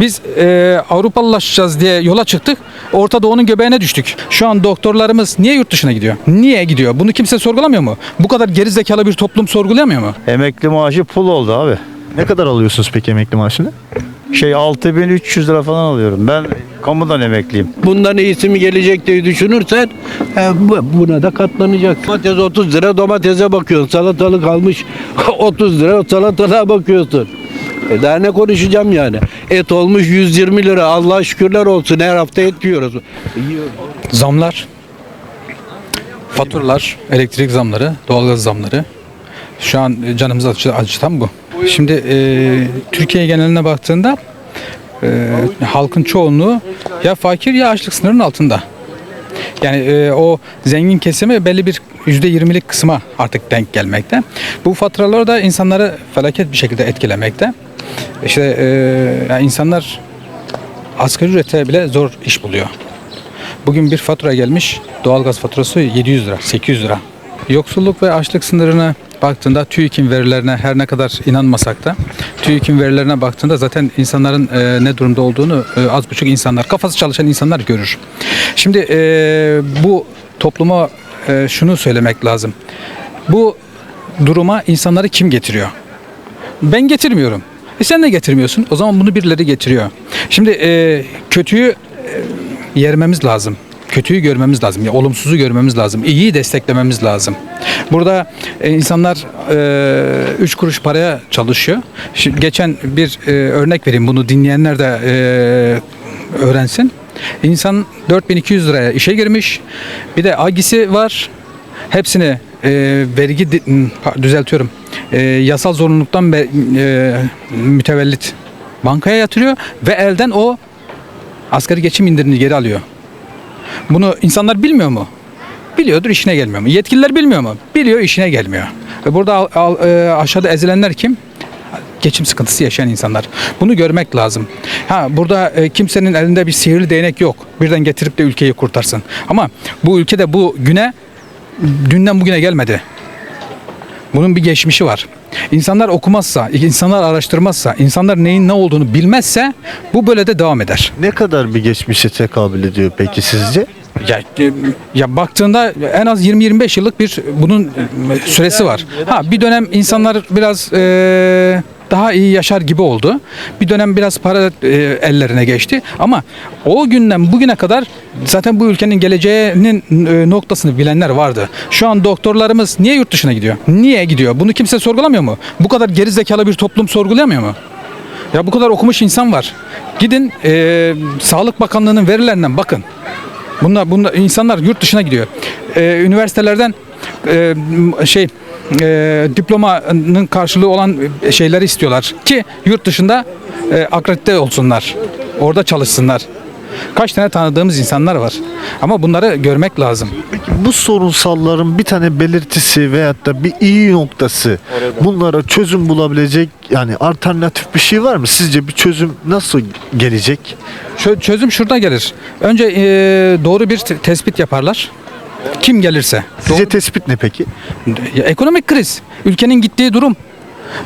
Biz e, Avrupalılaşacağız diye yola çıktık. Orta Doğu'nun göbeğine düştük. Şu an doktorlarımız niye yurt dışına gidiyor? Niye gidiyor? Bunu kimse sorgulamıyor mu? Bu kadar gerizekalı bir toplum sorgulayamıyor mu? Emekli maaşı pul oldu abi. Ne kadar alıyorsunuz peki emekli maaşını? Şey 6300 lira falan alıyorum. Ben kamudan emekliyim. Bundan iyisi mi gelecek diye düşünürsen e, bu- buna da katlanacaksın. Domates 30 lira domatese bakıyorsun. Salatalık almış 30 lira salatalığa bakıyorsun. E daha ne konuşacağım yani? Et olmuş 120 lira. Allah şükürler olsun. Her hafta et yiyoruz. Zamlar, faturalar, elektrik zamları, doğalgaz zamları. Şu an canımızı acı- acıtan bu. Şimdi e, Türkiye geneline baktığında e, halkın çoğunluğu ya fakir ya açlık sınırının altında. Yani e, o zengin kesimi belli bir yüzde yirmilik kısma artık denk gelmekte. Bu faturalar da insanları felaket bir şekilde etkilemekte. İşte e, yani insanlar asgari ücrete bile zor iş buluyor. Bugün bir fatura gelmiş. Doğalgaz faturası 700 lira, 800 lira. Yoksulluk ve açlık sınırına baktığında TÜİK'in verilerine her ne kadar inanmasak da TÜİK'in verilerine baktığında zaten insanların e, ne durumda olduğunu e, az buçuk insanlar, kafası çalışan insanlar görür. Şimdi e, bu topluma e, şunu söylemek lazım. Bu duruma insanları kim getiriyor? Ben getirmiyorum. E sen de getirmiyorsun. O zaman bunu birileri getiriyor. Şimdi e, kötüyü e, yermemiz lazım. Kötüyü görmemiz lazım. Ya olumsuzu görmemiz lazım. İyiyi desteklememiz lazım. Burada e, insanlar e, üç kuruş paraya çalışıyor. Şimdi geçen bir e, örnek vereyim. Bunu dinleyenler de e, öğrensin. İnsan 4200 liraya işe girmiş. Bir de agisi var. Hepsini e, vergi di- m, pa- düzeltiyorum. E, yasal zorunluluktan be- e, mütevellit bankaya yatırıyor ve elden o asgari geçim indirimini geri alıyor. Bunu insanlar bilmiyor mu? Biliyordur işine gelmiyor mu? Yetkililer bilmiyor mu? Biliyor işine gelmiyor. Ve burada al- al- e, aşağıda ezilenler kim? Geçim sıkıntısı yaşayan insanlar. Bunu görmek lazım. Ha burada e, kimsenin elinde bir sihirli değnek yok. Birden getirip de ülkeyi kurtarsın. Ama bu ülkede bu güne dünden bugüne gelmedi. Bunun bir geçmişi var. İnsanlar okumazsa, insanlar araştırmazsa, insanlar neyin ne olduğunu bilmezse bu böyle de devam eder. Ne kadar bir geçmişe tekabül ediyor peki sizce? Ya, e, ya baktığında en az 20-25 yıllık bir bunun e, süresi var. Ha bir dönem insanlar biraz e, daha iyi yaşar gibi oldu. Bir dönem biraz para e, ellerine geçti. Ama o günden bugüne kadar zaten bu ülkenin geleceğinin e, noktasını bilenler vardı. Şu an doktorlarımız niye yurt dışına gidiyor? Niye gidiyor? Bunu kimse sorgulamıyor mu? Bu kadar gerizekalı bir toplum sorgulayamıyor mu? Ya bu kadar okumuş insan var. Gidin e, Sağlık Bakanlığı'nın verilerinden bakın. Bunlar, bunlar insanlar yurt dışına gidiyor. Ee, üniversitelerden e, şey e, diplomanın karşılığı olan şeyleri istiyorlar ki yurt dışında e, akredite olsunlar. Orada çalışsınlar. Kaç tane tanıdığımız insanlar var. Ama bunları görmek lazım. Peki bu sorunsalların bir tane belirtisi veyahut da bir iyi noktası bunlara çözüm bulabilecek yani alternatif bir şey var mı? Sizce bir çözüm nasıl gelecek? Çö- çözüm şurada gelir. Önce e, doğru bir te- tespit yaparlar. Kim gelirse. Sizce tespit ne peki? Ya, ekonomik kriz, ülkenin gittiği durum.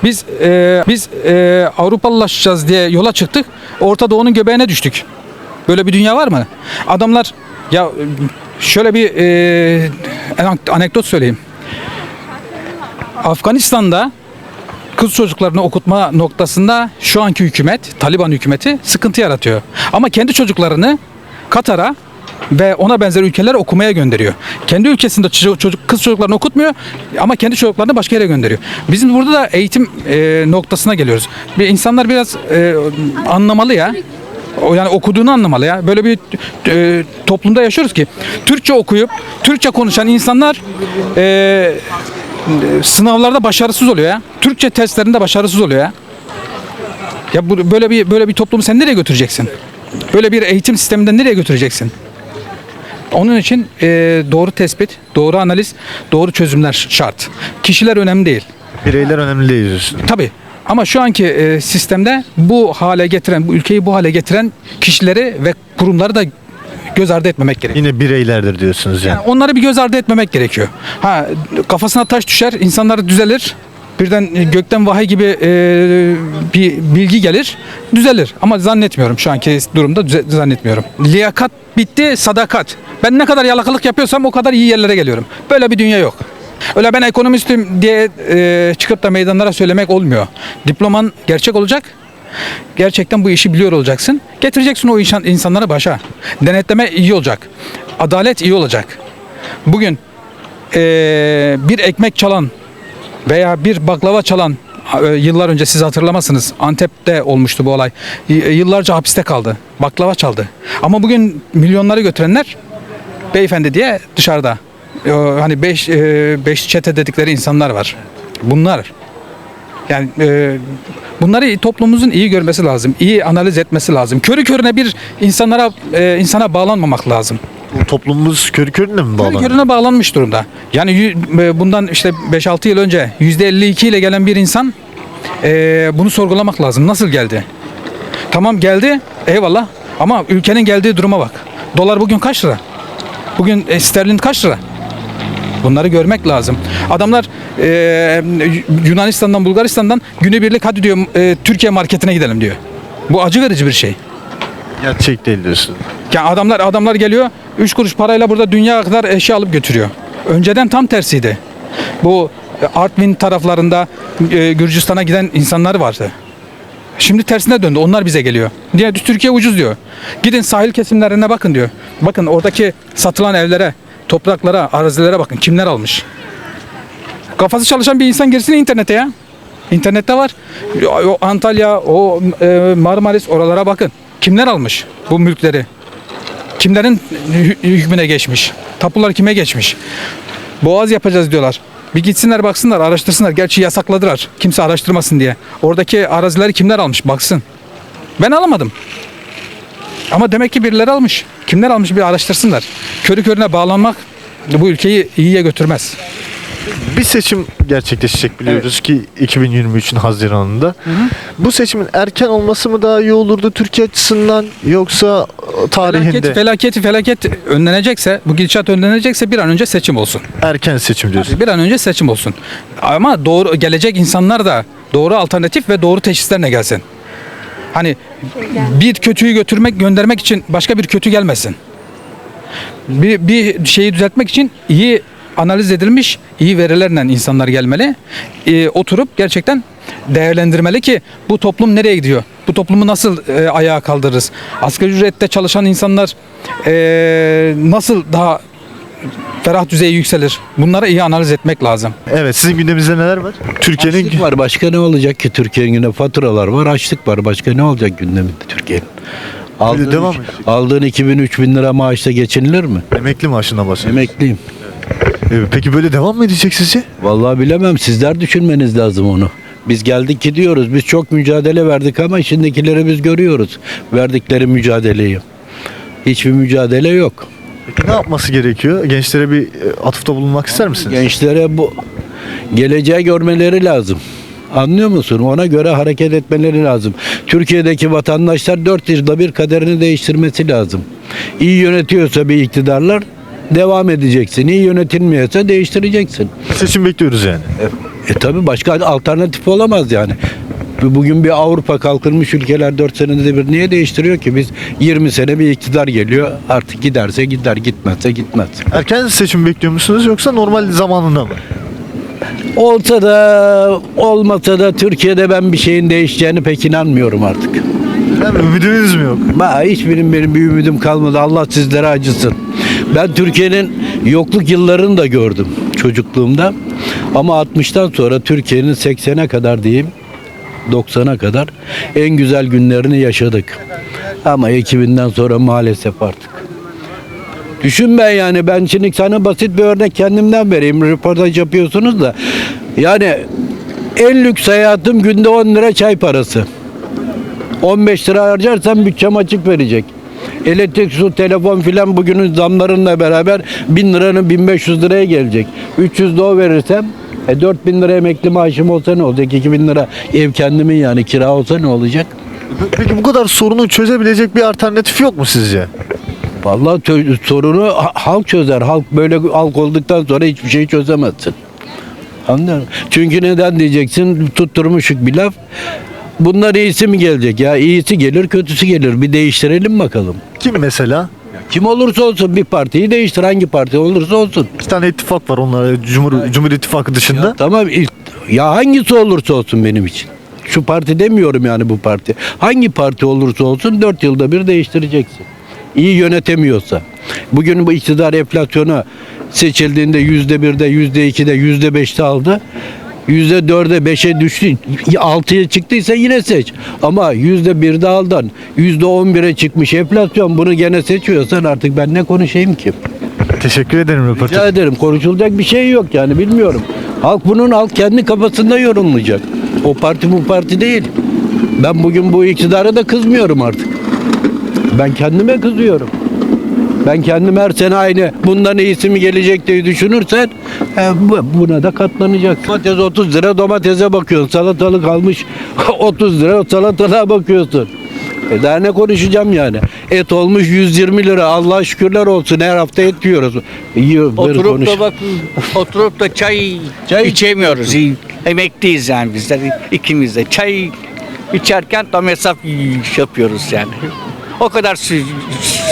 Biz e, biz e, Avrupalılaşacağız diye yola çıktık. Orta Doğu'nun göbeğine düştük. Böyle bir dünya var mı? Adamlar ya şöyle bir e, anek- anekdot söyleyeyim. Afganistan'da kız çocuklarını okutma noktasında şu anki hükümet, Taliban hükümeti sıkıntı yaratıyor. Ama kendi çocuklarını Katar'a ve ona benzer ülkelere okumaya gönderiyor. Kendi ülkesinde ço- çocuk kız çocuklarını okutmuyor ama kendi çocuklarını başka yere gönderiyor. Bizim burada da eğitim e, noktasına geliyoruz. Bir insanlar biraz e, anlamalı ya. O yani okuduğunu anlamalı ya. Böyle bir e, toplumda yaşıyoruz ki Türkçe okuyup Türkçe konuşan insanlar e, sınavlarda başarısız oluyor ya. Türkçe testlerinde başarısız oluyor ya. Ya bu, böyle bir böyle bir toplumu sen nereye götüreceksin? Böyle bir eğitim sisteminden nereye götüreceksin? Onun için e, doğru tespit, doğru analiz, doğru çözümler şart. Kişiler önemli değil. Bireyler önemli değil diyorsun. Tabii. Ama şu anki e, sistemde bu hale getiren, bu ülkeyi bu hale getiren kişileri ve kurumları da göz ardı etmemek gerekiyor. Yine bireylerdir diyorsunuz yani. Yani onları bir göz ardı etmemek gerekiyor. Ha kafasına taş düşer, insanlar düzelir. birden e, gökten vahiy gibi e, bir bilgi gelir, düzelir. Ama zannetmiyorum şu anki durumda düze- zannetmiyorum. Liyakat bitti, sadakat. Ben ne kadar yalakalık yapıyorsam o kadar iyi yerlere geliyorum. Böyle bir dünya yok. Öyle ben ekonomistim diye e, çıkıp da meydanlara söylemek olmuyor. Diploman gerçek olacak. Gerçekten bu işi biliyor olacaksın. Getireceksin o insan, insanları başa. Denetleme iyi olacak. Adalet iyi olacak. Bugün eee, bir ekmek çalan veya bir baklava çalan e, yıllar önce siz hatırlamazsınız. Antep'te olmuştu bu olay. Y- Yıllarca hapiste kaldı. Baklava çaldı. Ama bugün milyonları götürenler beyefendi diye dışarıda. E, Hani beş, e, beş çete dedikleri insanlar var. Bunlar. Yani e, bunları toplumumuzun iyi görmesi lazım. iyi analiz etmesi lazım. Körü körüne bir insanlara e, insana bağlanmamak lazım. Bu toplumumuz körü körüne mi Körü bağlanıyor? körüne bağlanmış durumda. Yani e, bundan işte 5-6 yıl önce %52 ile gelen bir insan e, bunu sorgulamak lazım. Nasıl geldi? Tamam geldi eyvallah ama ülkenin geldiği duruma bak. Dolar bugün kaç lira? Bugün e, sterlin kaç lira? Bunları görmek lazım. Adamlar e, Yunanistan'dan, Bulgaristan'dan günübirlik hadi diyor e, Türkiye marketine gidelim diyor. Bu acı verici bir şey. Gerçek değil diyorsun. Yani adamlar adamlar geliyor 3 kuruş parayla burada dünya kadar eşya alıp götürüyor. Önceden tam tersiydi. Bu e, Artvin taraflarında e, Gürcistan'a giden insanlar vardı. Şimdi tersine döndü. Onlar bize geliyor. Niye? Türkiye ucuz diyor. Gidin sahil kesimlerine bakın diyor. Bakın oradaki satılan evlere, topraklara, arazilere bakın. Kimler almış? Kafası çalışan bir insan girsin internete ya. İnternette var. O Antalya, o e, Marmaris oralara bakın. Kimler almış bu mülkleri? Kimlerin hü- hükmüne geçmiş? Tapular kime geçmiş? Boğaz yapacağız diyorlar. Bir gitsinler baksınlar, araştırsınlar. Gerçi yasakladılar. Kimse araştırmasın diye. Oradaki arazileri kimler almış baksın. Ben alamadım. Ama demek ki birileri almış. Kimler almış bir araştırsınlar. Körü körüne bağlanmak bu ülkeyi iyiye götürmez. Bir seçim gerçekleşecek biliyoruz ki 2023'ün Haziran'ında. Bu seçimin erken olması mı daha iyi olurdu Türkiye açısından yoksa e, tarihinde Felaket, felaketi felaket önlenecekse, bu gidişat önlenecekse bir an önce seçim olsun. erken seçim diyorsun? Bir an önce seçim olsun. Ama doğru gelecek insanlar da doğru alternatif ve doğru teşhislerle gelsin. Hani bir kötüyü götürmek, göndermek için başka bir kötü gelmesin. Bir, bir şeyi düzeltmek için iyi analiz edilmiş, iyi verilerle insanlar gelmeli. Ee, oturup gerçekten değerlendirmeli ki bu toplum nereye gidiyor? Bu toplumu nasıl e, ayağa kaldırırız? Asgari ücrette çalışan insanlar e, nasıl daha ferah düzeye yükselir? Bunları iyi analiz etmek lazım. Evet sizin gündeminizde neler var? Türkiye'nin Açlık var. Başka ne olacak ki Türkiye'nin günde faturalar var, açlık var. Başka ne olacak gündeminde Türkiye'nin? Aldığın, devam üç- aldığın 2000-3000 lira maaşla geçinilir mi? emekli maaşından bahsediyoruz. Emekliyim. Ee, Peki böyle devam mı edecek sizce? Vallahi bilemem. Sizler düşünmeniz lazım onu. Biz geldik gidiyoruz. Biz çok mücadele verdik ama şimdikileri biz görüyoruz. Verdikleri mücadeleyi. Hiçbir mücadele yok. Peki ne yapması gerekiyor? Gençlere bir e, atıfta bulunmak ister misiniz? Gençlere bu geleceği görmeleri lazım. Anlıyor musun? Ona göre hareket etmeleri lazım. Türkiye'deki vatandaşlar 4 yılda bir kaderini değiştirmesi lazım. İyi yönetiyorsa bir iktidarlar devam edeceksin. İyi yönetilmiyorsa değiştireceksin. Seçim bekliyoruz yani. E tabi başka alternatif olamaz yani. Bu- Bugün bir Avrupa kalkınmış ülkeler 4 senede bir niye değiştiriyor ki? Biz 20 sene bir iktidar geliyor. Artık giderse gider, gitmezse gitmez. Erken seçim bekliyor musunuz yoksa normal zamanında mı? Olsa da olmasa da Türkiye'de ben bir şeyin değişeceğini pek inanmıyorum artık. Yani ümidiniz mi yok? Ben hiçbirim benim bir ümidim kalmadı. Allah sizlere acısın. Ben Türkiye'nin yokluk yıllarını da gördüm çocukluğumda. Ama 60'tan sonra Türkiye'nin 80'e kadar diyeyim 90'a kadar en güzel günlerini yaşadık. Ama 2000'den sonra maalesef artık. Düşün ben yani ben şimdi sana basit bir örnek kendimden vereyim. Röportaj yapıyorsunuz da. Yani en lüks hayatım günde 10 lira çay parası. 15 lira harcarsan bütçem açık verecek. Elektrik, su, telefon filan bugünün zamlarıyla beraber 1000 liranın 1500 liraya gelecek. 300 de o verirsem e 4000 lira emekli maaşım olsa ne olacak? 2000 lira ev kendimin yani kira olsa ne olacak? Peki bu kadar sorunu çözebilecek bir alternatif yok mu sizce? Vallahi sorunu ha- halk çözer. Halk böyle halk olduktan sonra hiçbir şey çözemezsin. Anlıyor musun? Çünkü neden diyeceksin tutturmuşuk bir laf. Bunlar iyisi mi gelecek ya? İyisi gelir kötüsü gelir. Bir değiştirelim bakalım. Kim mesela? Kim olursa olsun bir partiyi değiştir. Hangi parti olursa olsun. İki tane ittifak var onlar Cumhur, Cumhur İttifakı dışında. Ya tamam ya hangisi olursa olsun benim için. Şu parti demiyorum yani bu parti. Hangi parti olursa olsun dört yılda bir değiştireceksin. İyi yönetemiyorsa. Bugün bu iktidar enflasyona seçildiğinde yüzde birde, yüzde ikide, yüzde beşte aldı. Yüzde dörde, beşe düştü. Altıya çıktıysa yine seç. Ama yüzde birde aldın. Yüzde on bire çıkmış enflasyon. Bunu gene seçiyorsan artık ben ne konuşayım ki? Teşekkür ederim röportaj. Rica ederim. Konuşulacak bir şey yok yani bilmiyorum. Halk bunun halk kendi kafasında yorumlayacak. O parti bu parti değil. Ben bugün bu iktidara da kızmıyorum artık. Ben kendime kızıyorum. Ben kendim her sene aynı bundan iyisi mi gelecek diye düşünürsen e, bu- buna da katlanacaksın. Domates 30 lira domatese bakıyorsun. Salatalık almış 30 lira salatalığa bakıyorsun. E daha ne konuşacağım yani? Et olmuş 120 lira. Allah şükürler olsun. Her hafta et yiyoruz. Yiyor, böyle Oturup konuş. da bak oturup da çay, Çay içemiyoruz. Emekliyiz yani bizler ikimiz de. Çay içerken tam hesap yapıyoruz yani. O kadar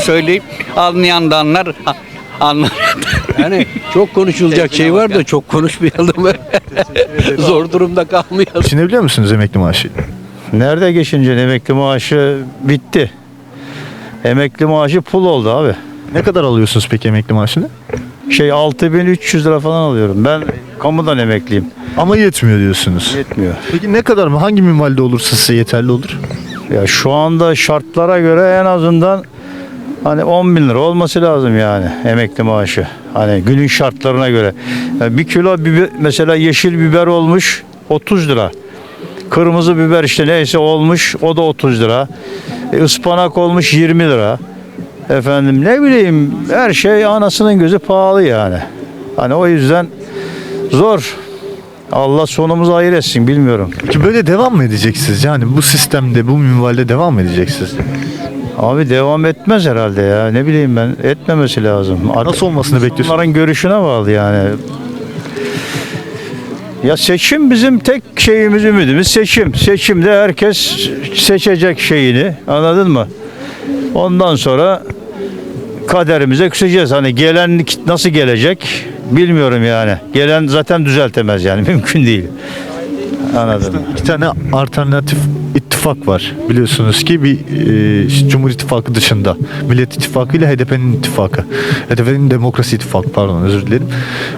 söyleyip anlayan da anlar. Yani çok konuşulacak şey var da çok konuşmayalım. Zor durumda kalmayalım. Geçinebiliyor musunuz emekli maaşı? Nerede geçince emekli maaşı bitti. Emekli maaşı pul oldu abi. Ne kadar alıyorsunuz peki emekli maaşını? Şey 6300 lira falan alıyorum. Ben kamudan emekliyim. Ama yetmiyor diyorsunuz. Yetmiyor. Peki ne kadar mı? Hangi minvalde olursa size yeterli olur? Ya şu anda şartlara göre en azından hani 10 bin lira olması lazım yani emekli maaşı. Hani günün şartlarına göre. Ya bir kilo biber, mesela yeşil biber olmuş 30 lira. Kırmızı biber işte neyse olmuş o da 30 lira. E, ıspanak olmuş 20 lira. Efendim ne bileyim her şey anasının gözü pahalı yani. Hani o yüzden zor. Allah sonumuzu hayır etsin bilmiyorum. Peki böyle devam mı edeceksiniz? Yani bu sistemde, bu minvalde devam mı edeceksiniz? Abi devam etmez herhalde ya. Ne bileyim ben etmemesi lazım. Nasıl olmasını bekliyorsunuz? Onların görüşüne bağlı yani. Ya seçim bizim tek şeyimiz ümidimiz seçim. Seçimde herkes seçecek şeyini anladın mı? Ondan sonra kaderimize küseceğiz. Hani gelen nasıl gelecek bilmiyorum yani. Gelen zaten düzeltemez yani mümkün değil. Anladın mı? İki tane alternatif ittifak var. Biliyorsunuz ki bir e, Cumhur İttifakı dışında. Millet İttifakı ile HDP'nin ittifakı. HDP'nin Demokrasi İttifakı pardon özür dilerim.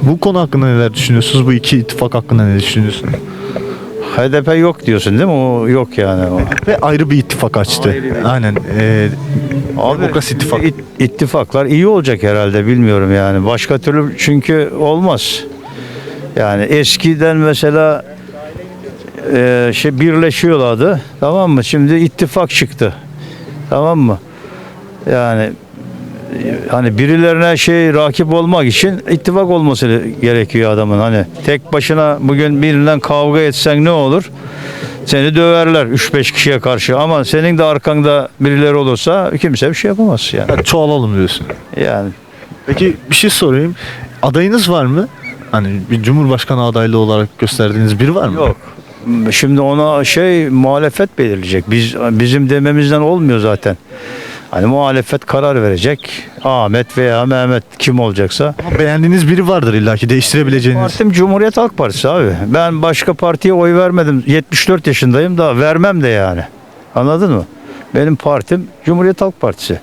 Bu konu hakkında neler düşünüyorsunuz? Bu iki ittifak hakkında ne düşünüyorsunuz? HDP yok diyorsun değil mi? O yok yani. O. Ve ayrı bir ittifak açtı. Aynen. E, Demokrasi İttifakı. it- ittifaklar iyi olacak herhalde bilmiyorum yani. Başka türlü çünkü olmaz. Yani eskiden mesela e, şey birleşiyorlardı. Tamam mı? Şimdi ittifak çıktı. Tamam mı? Yani hani birilerine şey rakip olmak için ittifak olması gerekiyor adamın. Hani tek başına bugün birinden kavga etsen ne olur? Seni döverler 3-5 kişiye karşı ama senin de arkanda birileri olursa kimse bir şey yapamaz yani. Yani çoğalalım diyorsun. Yani Peki bir şey sorayım. Adayınız var mı? Hani bir Cumhurbaşkanı adaylığı olarak gösterdiğiniz biri var mı? yok. Şimdi ona şey muhalefet belirleyecek. Biz bizim dememizden olmuyor zaten. Hani muhalefet karar verecek. Ahmet veya Mehmet kim olacaksa. Ama beğendiğiniz biri vardır illaki değiştirebileceğiniz. Partim Cumhuriyet Halk Partisi abi. Ben başka partiye oy vermedim. 74 yaşındayım da vermem de yani. Anladın mı? Benim partim Cumhuriyet Halk Partisi.